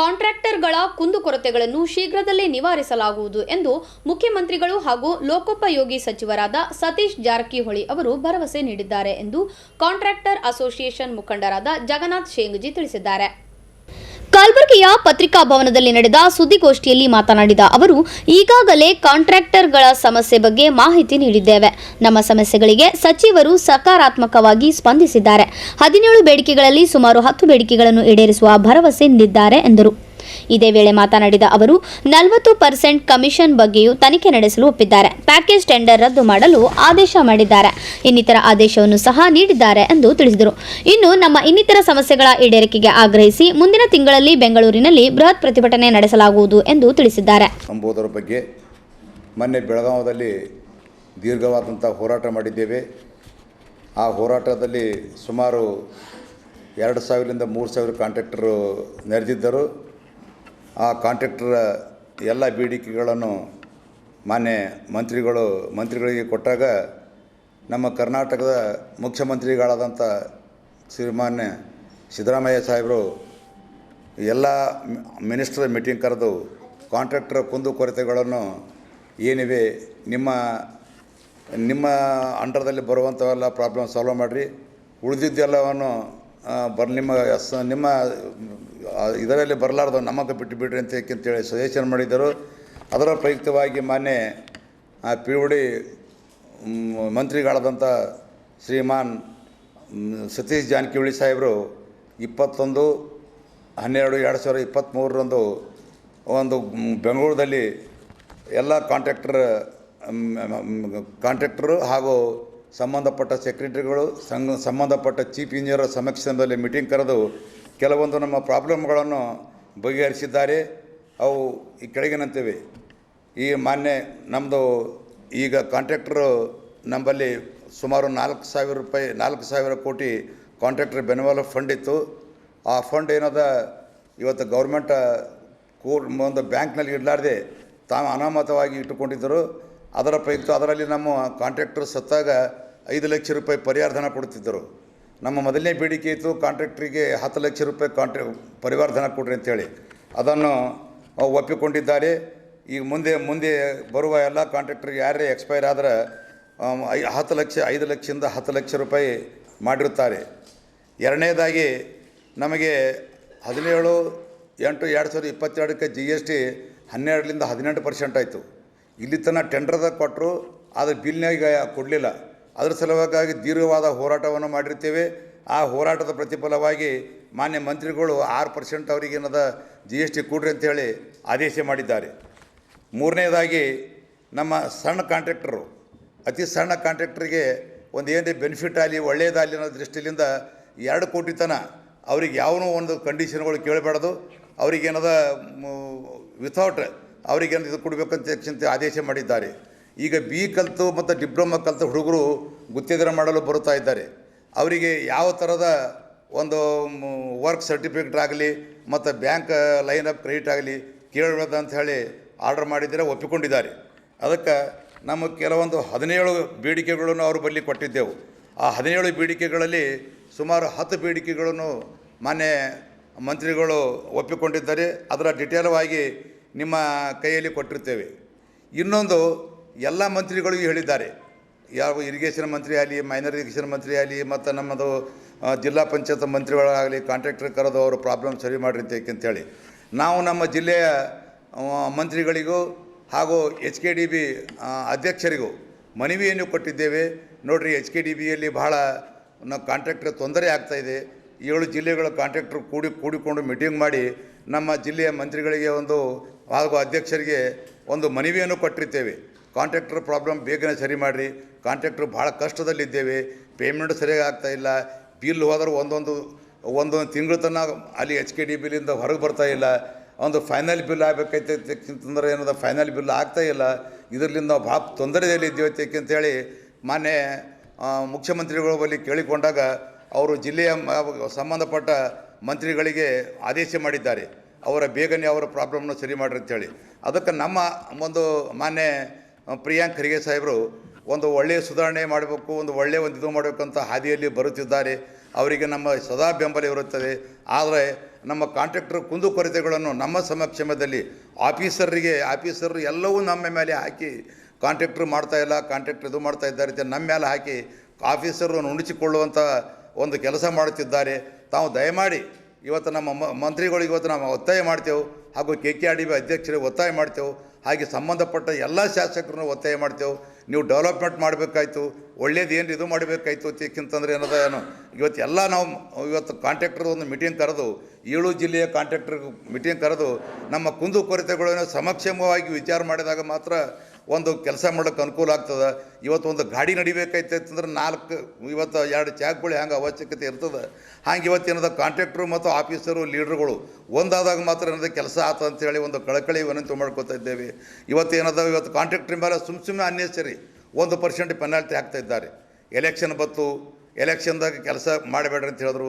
ಕಾಂಟ್ರಾಕ್ಟರ್ಗಳ ಕುಂದುಕೊರತೆಗಳನ್ನು ಶೀಘ್ರದಲ್ಲೇ ನಿವಾರಿಸಲಾಗುವುದು ಎಂದು ಮುಖ್ಯಮಂತ್ರಿಗಳು ಹಾಗೂ ಲೋಕೋಪಯೋಗಿ ಸಚಿವರಾದ ಸತೀಶ್ ಜಾರಕಿಹೊಳಿ ಅವರು ಭರವಸೆ ನೀಡಿದ್ದಾರೆ ಎಂದು ಕಾಂಟ್ರಾಕ್ಟರ್ ಅಸೋಸಿಯೇಷನ್ ಮುಖಂಡರಾದ ಜಗನ್ನಾಥ್ ಶೇಂಗ್ಜಿ ತಿಳಿಸಿದ್ದಾರೆ. ಕಲಬುರಗಿಯ ಪತ್ರಿಕಾ ಭವನದಲ್ಲಿ ನಡೆದ ಸುದ್ದಿಗೋಷ್ಠಿಯಲ್ಲಿ ಮಾತನಾಡಿದ ಅವರು, ಈಗಾಗಲೇ ಕಾಂಟ್ರಾಕ್ಟರ್ಗಳ ಸಮಸ್ಯೆ ಬಗ್ಗೆ ಮಾಹಿತಿ ನೀಡಿದ್ದೇವೆ. ನಮ್ಮ ಸಮಸ್ಯೆಗಳಿಗೆ ಸಚಿವರು ಸಕಾರಾತ್ಮಕವಾಗಿ ಸ್ಪಂದಿಸಿದ್ದಾರೆ. ಹದಿನೇಳು ಬೇಡಿಕೆಗಳಲ್ಲಿ ಸುಮಾರು ಹತ್ತು ಬೇಡಿಕೆಗಳನ್ನು ಈಡೇರಿಸುವ ಭರವಸೆ ನೀಡಿದ್ದಾರೆ ಎಂದರು. ಇದೇ ವೇಳೆ ಮಾತನಾಡಿದ ಅವರು, ನಲವತ್ತು ಪರ್ಸೆಂಟ್ ಕಮಿಷನ್ ಬಗ್ಗೆಯೂ ತನಿಖೆ ನಡೆಸಲು ಒಪ್ಪಿದ್ದಾರೆ. ಪ್ಯಾಕೇಜ್ ಟೆಂಡರ್ ರದ್ದು ಮಾಡಲು ಆದೇಶ ಮಾಡಿದ್ದಾರೆ. ಇನ್ನಿತರ ಆದೇಶವನ್ನು ಸಹ ನೀಡಿದ್ದಾರೆ ಎಂದು ತಿಳಿಸಿದರು. ಇನ್ನು ನಮ್ಮ ಇನ್ನಿತರ ಸಮಸ್ಯೆಗಳ ಈಡೇರಿಕೆಗೆ ಆಗ್ರಹಿಸಿ ಮುಂದಿನ ತಿಂಗಳಲ್ಲಿ ಬೆಂಗಳೂರಿನಲ್ಲಿ ಬೃಹತ್ ಪ್ರತಿಭಟನೆ ನಡೆಸಲಾಗುವುದು ಎಂದು ತಿಳಿಸಿದ್ದಾರೆ. ಎಂಬುದರ ಬಗ್ಗೆ ಮೊನ್ನೆ ಬೆಳಗಾವದಲ್ಲಿ ದೀರ್ಘವಾದಂಥ ಹೋರಾಟ ಮಾಡಿದ್ದೇವೆ. ಆ ಹೋರಾಟದಲ್ಲಿ ಸುಮಾರು ಎರಡು ಸಾವಿರದಿಂದ ಮೂರು ಸಾವಿರ ಕಾಂಟ್ರಾಕ್ಟರು ನೆರೆದಿದ್ದರು. ಆ ಕಾಂಟ್ರಾಕ್ಟರ್ ಎಲ್ಲ ಬೇಡಿಕೆಗಳನ್ನು ಮಾನ್ಯ ಮಂತ್ರಿಗಳು, ಮಂತ್ರಿಗಳಿಗೆ ಕೊಟ್ಟಾಗ ನಮ್ಮ ಕರ್ನಾಟಕದ ಮುಖ್ಯಮಂತ್ರಿಗಳಾದಂಥ ಶ್ರೀಮಾನ್ಯ ಸಿದ್ದರಾಮಯ್ಯ ಸಾಹೇಬರು ಎಲ್ಲ ಮಿನಿಸ್ಟರ್ ಮೀಟಿಂಗ್ ಕರೆದು ಕಾಂಟ್ರಾಕ್ಟರ್ ಕುಂದು ಕೊರತೆಗಳನ್ನು ಏನಿವೆ ನಿಮ್ಮ ನಿಮ್ಮ ಅಂಡರ್ದಲ್ಲಿ ಬರುವಂಥವೆಲ್ಲ ಪ್ರಾಬ್ಲಮ್ ಸಾಲ್ವ್ ಮಾಡಿರಿ. ಉಳಿದಿದ್ದೆಲ್ಲವನ್ನು ಬರ್, ನಿಮ್ಮ ನಿಮ್ಮ ಇದರಲ್ಲಿ ಬರಲಾರ್ದು ನಮಗೆ ಬಿಟ್ಟು ಬಿಡ್ರಿ ಅಂತ ಅಂತೇಳಿ ಸಜೆಷನ್ ಮಾಡಿದ್ದರು. ಅದರ ಪ್ರಯುಕ್ತವಾಗಿ ಮಾನ್ಯ ಪಿ ಯು ಡಿ ಮಂತ್ರಿಗಳಾದಂಥ ಶ್ರೀಮಾನ್ ಸತೀಶ್ ಜಾನಕಿಹೊಳಿ ಸಾಹೇಬರು ಇಪ್ಪತ್ತೊಂದು, ಹನ್ನೆರಡು, ಎರಡು ಸಾವಿರದ ಇಪ್ಪತ್ತ್ಮೂರರಂದು ಒಂದು ಬೆಂಗಳೂರಲ್ಲಿ ಎಲ್ಲ ಕಾಂಟ್ರಾಕ್ಟರ್ ಕಾಂಟ್ರಾಕ್ಟರು ಹಾಗೂ ಸಂಬಂಧಪಟ್ಟ ಸೆಕ್ರೆಟರಿಗಳು ಸಂಘ ಸಂಬಂಧಪಟ್ಟ ಚೀಫ್ ಇಂಜಿನಿಯರ್ ಸಮಕ್ಷಮದಲ್ಲಿ ಮೀಟಿಂಗ್ ಕರೆದು ಕೆಲವೊಂದು ನಮ್ಮ ಪ್ರಾಬ್ಲಮ್ಗಳನ್ನು ಬಗೆಹರಿಸಿದ್ದಾರೆ. ಅವು ಈ ಕೆಳಗಿನಂತಿವೆ. ಈ ಮಾನ್ಯ ನಮ್ಮದು ಈಗ ಕಾಂಟ್ರಾಕ್ಟ್ರು ನಮ್ಮಲ್ಲಿ ಸುಮಾರು ನಾಲ್ಕು ಸಾವಿರ ರೂಪಾಯಿ, ನಾಲ್ಕು ಸಾವಿರ ಕೋಟಿ ಕಾಂಟ್ರಾಕ್ಟರ್ ಬೆನವಲ ಫಂಡ್ ಇತ್ತು. ಆ ಫಂಡ್ ಏನದ? ಇವತ್ತು ಗೌರ್ಮೆಂಟ್ ಕೂರ್ ಒಂದು ಬ್ಯಾಂಕ್ನಲ್ಲಿ ಇಡಲಾರ್ದೆ ತಾವು ಅನಾಮತವಾಗಿ ಇಟ್ಟುಕೊಂಡಿದ್ದರು. ಅದರ ಪ್ರಯುಕ್ತ ಅದರಲ್ಲಿ ನಮ್ಮ ಕಾಂಟ್ರಾಕ್ಟರ್ ಸತ್ತಾಗ ಐದು ಲಕ್ಷ ರೂಪಾಯಿ ಪರಿಹಾರ ಧನ ಕೊಡ್ತಿದ್ದರು ನಮ್ಮ ಮೊದಲನೇ ಬೇಡಿಕೆ ಇತ್ತು ಕಾಂಟ್ರಾಕ್ಟ್ರಿಗೆ ಹತ್ತು ಲಕ್ಷ ರೂಪಾಯಿ ಕಾಂಟ್ರಾ ಪರಿವಾರ ಧನ ಕೊಡ್ರಿ ಅಂತೇಳಿ. ಅದನ್ನು ಒಪ್ಪಿಕೊಂಡಿದ್ದಾರೆ. ಈಗ ಮುಂದೆ ಮುಂದೆ ಬರುವ ಎಲ್ಲ ಕಾಂಟ್ರಾಕ್ಟ್ರಿಗೆ ಯಾರೇ ಎಕ್ಸ್ಪೈರ್ ಆದ್ರೆ ಹತ್ತು ಲಕ್ಷ, ಐದು ಲಕ್ಷದಿಂದ ಹತ್ತು ಲಕ್ಷ ರೂಪಾಯಿ ಮಾಡಿರುತ್ತಾರೆ. ಎರಡನೇದಾಗಿ ನಮಗೆ ಹದಿನೇಳು, ಎಂಟು, ಎರಡು ಸಾವಿರದ ಇಪ್ಪತ್ತೆರಡಕ್ಕೆ ಜಿ ಎಸ್ ಟಿ ಹನ್ನೆರಡರಿಂದ ಹದಿನೆಂಟು ಪರ್ಸೆಂಟ್ ಆಯಿತು. ಇಲ್ಲಿ ತನಕ ಟೆಂಡರ್ದಾಗ ಕೊಟ್ಟರು ಆದರೆ ಬಿಲ್ನಾಗ ಕೊಡಲಿಲ್ಲ. ಅದರ ಸಲುವಾಗಿ ದೀರ್ಘವಾದ ಹೋರಾಟವನ್ನು ಮಾಡಿರ್ತೇವೆ. ಆ ಹೋರಾಟದ ಪ್ರತಿಫಲವಾಗಿ ಮಾನ್ಯ ಮಂತ್ರಿಗಳು ಆರು ಪರ್ಸೆಂಟ್ ಅವರಿಗೆ ಏನದ ಜಿ ಎಸ್ ಟಿ ಕೊಡ್ರಿ ಅಂತೇಳಿ ಆದೇಶ ಮಾಡಿದ್ದಾರೆ. ಮೂರನೇದಾಗಿ ನಮ್ಮ ಸಣ್ಣ ಕಾಂಟ್ರಾಕ್ಟರು ಅತಿ ಸಣ್ಣ ಕಾಂಟ್ರಾಕ್ಟ್ರಿಗೆ ಒಂದು ಏನೇ ಬೆನಿಫಿಟ್ ಆಗಲಿ ಒಳ್ಳೆಯದಾಗಲಿ ಅನ್ನೋ ದೃಷ್ಟಿಯಿಂದ ಎರಡು ಕೋಟಿ ತನ ಅವ್ರಿಗೆ ಯಾವನೋ ಒಂದು ಕಂಡೀಷನ್ಗಳು ಕೇಳಬಾರ್ದು. ಅವ್ರಿಗೇನದ ವಿತೌಟ್ ಅವ್ರಿಗೇನು ಇದು ಕೊಡಬೇಕಂತ ಆದೇಶ ಮಾಡಿದ್ದಾರೆ. ಈಗ ಬಿ ಕಲಿತು ಮತ್ತು ಡಿಪ್ಲೊಮಾ ಕಲಿತು ಹುಡುಗರು ಗುತ್ತಿಗೆದಾರ ಮಾಡಲು ಬರುತ್ತಾ ಇದ್ದಾರೆ. ಅವರಿಗೆ ಯಾವ ಥರದ ಒಂದು ವರ್ಕ್ ಸರ್ಟಿಫಿಕೇಟ್ ಆಗಲಿ ಮತ್ತು ಬ್ಯಾಂಕ್ ಲೈನ್ ಆಫ್ ಕ್ರೆಡಿಟ್ ಆಗಲಿ ಕೇಳಬೇಕು ಅಂತ ಹೇಳಿ ಆರ್ಡರ್ ಮಾಡಿದರೆ ಒಪ್ಪಿಕೊಂಡಿದ್ದಾರೆ. ಅದಕ್ಕೆ ನಮ್ಮ ಕೆಲವೊಂದು ಹದಿನೇಳು ಬೇಡಿಕೆಗಳನ್ನು ಅವರು ಬಳಿ ಕೊಟ್ಟಿದ್ದೆವು. ಆ ಹದಿನೇಳು ಬೇಡಿಕೆಗಳಲ್ಲಿ ಸುಮಾರು ಹತ್ತು ಬೇಡಿಕೆಗಳನ್ನು ಮಾನ್ಯ ಮಂತ್ರಿಗಳು ಒಪ್ಪಿಕೊಂಡಿದ್ದಾರೆ. ಅದರ ಡಿಟೇಲವಾಗಿ ನಿಮ್ಮ ಕೈಯಲ್ಲಿ ಕೊಟ್ಟಿರ್ತೇವೆ. ಇನ್ನೊಂದು ಎಲ್ಲ ಮಂತ್ರಿಗಳಿಗೂ ಹೇಳಿದ್ದಾರೆ. ಯಾವ ಇರಿಗೇಷನ್ ಮಂತ್ರಿ ಆಗಲಿ, ಮೈನರ್ ಇರಿಗೇಷನ್ ಮಂತ್ರಿ ಆಗಲಿ, ಮತ್ತು ನಮ್ಮದು ಜಿಲ್ಲಾ ಪಂಚಾಯತ್ ಮಂತ್ರಿಗಳಾಗಲಿ, ಕಾಂಟ್ರಾಕ್ಟರ್ ಕರೆದು ಅವರು ಪ್ರಾಬ್ಲಮ್ ಸರಿ ಮಾಡಿರಿ ಅಂತ ಅಂತೇಳಿ ನಾವು ನಮ್ಮ ಜಿಲ್ಲೆಯ ಮಂತ್ರಿಗಳಿಗೂ ಹಾಗೂ ಎಚ್ ಕೆ ಡಿ ಬಿ ಅಧ್ಯಕ್ಷರಿಗೂ ಮನವಿಯನ್ನು ಕೊಟ್ಟಿದ್ದೇವೆ. ನೋಡಿರಿ, ಎಚ್ ಕೆ ಡಿ ಬಿಯಲ್ಲಿ ಬಹಳ ನಾವು ಕಾಂಟ್ರಾಕ್ಟರ್ ತೊಂದರೆ ಆಗ್ತಾಯಿದೆ ಏಳು ಜಿಲ್ಲೆಗಳ ಕಾಂಟ್ರಾಕ್ಟರ್ ಕೂಡಿ, ಕೂಡಿಕೊಂಡು ಮೀಟಿಂಗ್ ಮಾಡಿ ನಮ್ಮ ಜಿಲ್ಲೆಯ ಮಂತ್ರಿಗಳಿಗೆ ಒಂದು ಹಾಗೂ ಅಧ್ಯಕ್ಷರಿಗೆ ಒಂದು ಮನವಿಯನ್ನು ಕೊಟ್ಟಿರ್ತೇವೆ. ಕಾಂಟ್ರಾಕ್ಟರ್ ಪ್ರಾಬ್ಲಮ್ ಬೇಗನೆ ಸರಿ ಮಾಡಿರಿ. ಕಾಂಟ್ರಾಕ್ಟ್ರು ಭಾಳ ಕಷ್ಟದಲ್ಲಿದ್ದೇವೆ. ಪೇಮೆಂಟ್ ಸರಿಯಾಗಿ ಆಗ್ತಾ ಇಲ್ಲ. ಬಿಲ್ ಹೋದರೂ ಒಂದೊಂದು ಒಂದೊಂದು ತಿಂಗಳು ತನಕ ಅಲ್ಲಿ ಎಚ್ ಕೆ ಡಿ ಬಿಲ್ಲಿಂದ ಹೊರಗೆ ಬರ್ತಾ ಇಲ್ಲ. ಒಂದು ಫೈನಲ್ ಬಿಲ್ ಆಗಬೇಕೈತೆ ಅಂತಂದ್ರೆ ಏನದ ಫೈನಲ್ ಬಿಲ್ ಆಗ್ತಾ ಇಲ್ಲ. ಇದರಿಂದ ನಾವು ಭಾಳ ತೊಂದರೆಯಲ್ಲಿ ಇದ್ದೇವೆ ಅಂತೇಳಿ ಮಾನ್ಯ ಮುಖ್ಯಮಂತ್ರಿಗಳು ಬಳಿ ಕೇಳಿಕೊಂಡಾಗ ಅವರು ಜಿಲ್ಲೆಯ ಸಂಬಂಧಪಟ್ಟ ಮಂತ್ರಿಗಳಿಗೆ ಆದೇಶ ಮಾಡಿದ್ದಾರೆ. ಅವರ ಬೇಗನೆ ಅವರ ಪ್ರಾಬ್ಲಮ್ನ ಸರಿ ಮಾಡ್ರಿ ಅಂತೇಳಿ. ಅದಕ್ಕೆ ನಮ್ಮ ಒಂದು ಮಾನ್ಯ ಪ್ರಿಯಾಂಕ್ ಖರ್ಗೆ ಸಾಹೇಬರು ಒಂದು ಒಳ್ಳೆಯ ಸುಧಾರಣೆ ಮಾಡಬೇಕು, ಒಂದು ಒಳ್ಳೆಯ ಒಂದು ಇದು ಮಾಡಬೇಕಂತ ಹಾದಿಯಲ್ಲಿ ಬರುತ್ತಿದ್ದಾರೆ. ಅವರಿಗೆ ನಮ್ಮ ಸದಾ ಬೆಂಬಲ ಇರುತ್ತದೆ. ಆದರೆ ನಮ್ಮ ಕಾಂಟ್ರಾಕ್ಟರ್ ಕುಂದುಕೊರತೆಗಳನ್ನು ನಮ್ಮ ಸಮಕ್ಷಮದಲ್ಲಿ ಆಫೀಸರಿಗೆ ಆಫೀಸರ್ ಎಲ್ಲವೂ ನಮ್ಮ ಮೇಲೆ ಹಾಕಿ ಕಾಂಟ್ರಾಕ್ಟ್ರ್ ಮಾಡ್ತಾ ಇಲ್ಲ, ಕಾಂಟ್ರಾಕ್ಟರ್ ಇದು ಮಾಡ್ತಾ ಇದ್ದಾರೆ ಅಂತ ನಮ್ಮ ಮೇಲೆ ಹಾಕಿ ಆಫೀಸರು ನುಣಿಸಿಕೊಳ್ಳುವಂಥ ಒಂದು ಕೆಲಸ ಮಾಡುತ್ತಿದ್ದಾರೆ. ತಾವು ದಯಮಾಡಿ ಇವತ್ತು ನಮ್ಮ ಮ- ಮಂತ್ರಿಗಳಿಗೆ ಇವತ್ತು ನಾವು ಒತ್ತಾಯ ಮಾಡ್ತೇವೆ ಹಾಗೂ K K R D B ಅಧ್ಯಕ್ಷರಿಗೆ ಒತ್ತಾಯ ಮಾಡ್ತೇವೆ. ಹಾಗೆ ಸಂಬಂಧಪಟ್ಟ ಎಲ್ಲ ಶಾಸಕರನ್ನು ಒತ್ತಾಯ ಮಾಡ್ತೇವೆ. ನೀವು ಡೆವಲಪ್ಮೆಂಟ್ ಮಾಡಬೇಕಾಯ್ತು. ಒಳ್ಳೇದು ಏನು ಇದು ಮಾಡಬೇಕಾಯ್ತು ಅಂತಕ್ಕಂತಂದ್ರೆ ಏನದ ಏನು? ಇವತ್ತು ಎಲ್ಲ ನಾವು ಇವತ್ತು ಕಾಂಟ್ರಾಕ್ಟರ್ ಒಂದು ಮೀಟಿಂಗ್ ಕರೆದು, ಏಳು ಜಿಲ್ಲೆಯ ಕಾಂಟ್ರಾಕ್ಟರ್ ಮೀಟಿಂಗ್ ಕರೆದು, ನಮ್ಮ ಕುಂದು ಕೊರತೆಗಳನ್ನು ಸಮಕ್ಷಮವಾಗಿ ವಿಚಾರ ಮಾಡಿದಾಗ ಮಾತ್ರ ಒಂದು ಕೆಲಸ ಮಾಡೋಕ್ಕೆ ಅನುಕೂಲ ಆಗ್ತದೆ. ಇವತ್ತು ಒಂದು ಗಾಡಿ ನಡಿಬೇಕಾಯ್ತಂದ್ರೆ ನಾಲ್ಕು, ಇವತ್ತು ಎರಡು ಚಾಕ್ಗಳು ಹೆಂಗೆ ಅವಶ್ಯಕತೆ ಇರ್ತದೆ. ಹಾಗೆ ಇವತ್ತು ಏನದ ಕಾಂಟ್ರಾಕ್ಟ್ರು ಮತ್ತು ಆಫೀಸರು ಲೀಡ್ರುಗಳು ಒಂದಾದಾಗ ಮಾತ್ರ ಏನದ ಕೆಲಸ ಆತ ಅಂತೇಳಿ ಒಂದು ಕಳಕಳಿ ವಿನಂತಿ ಮಾಡ್ಕೋತಾ ಇದ್ದೇವೆ. ಇವತ್ತು ಏನದ ಇವತ್ತು ಕಾಂಟ್ರಾಕ್ಟ್ರ್ ಮೇಲೆ ಸುಮ್ಮ ಸುಮ್ಮನೆ ಅನ್ನೆಸರಿ ಒಂದು ಪರ್ಸೆಂಟ್ ಪೆನಾಲ್ಟಿ ಹಾಕ್ತಾ ಇದ್ದಾರೆ. ಎಲೆಕ್ಷನ್ ಬತ್ತು ಎಲೆಕ್ಷನ್ದಾಗ ಕೆಲಸ ಮಾಡಬೇಡ್ರಿ ಅಂತ ಹೇಳಿದ್ರು.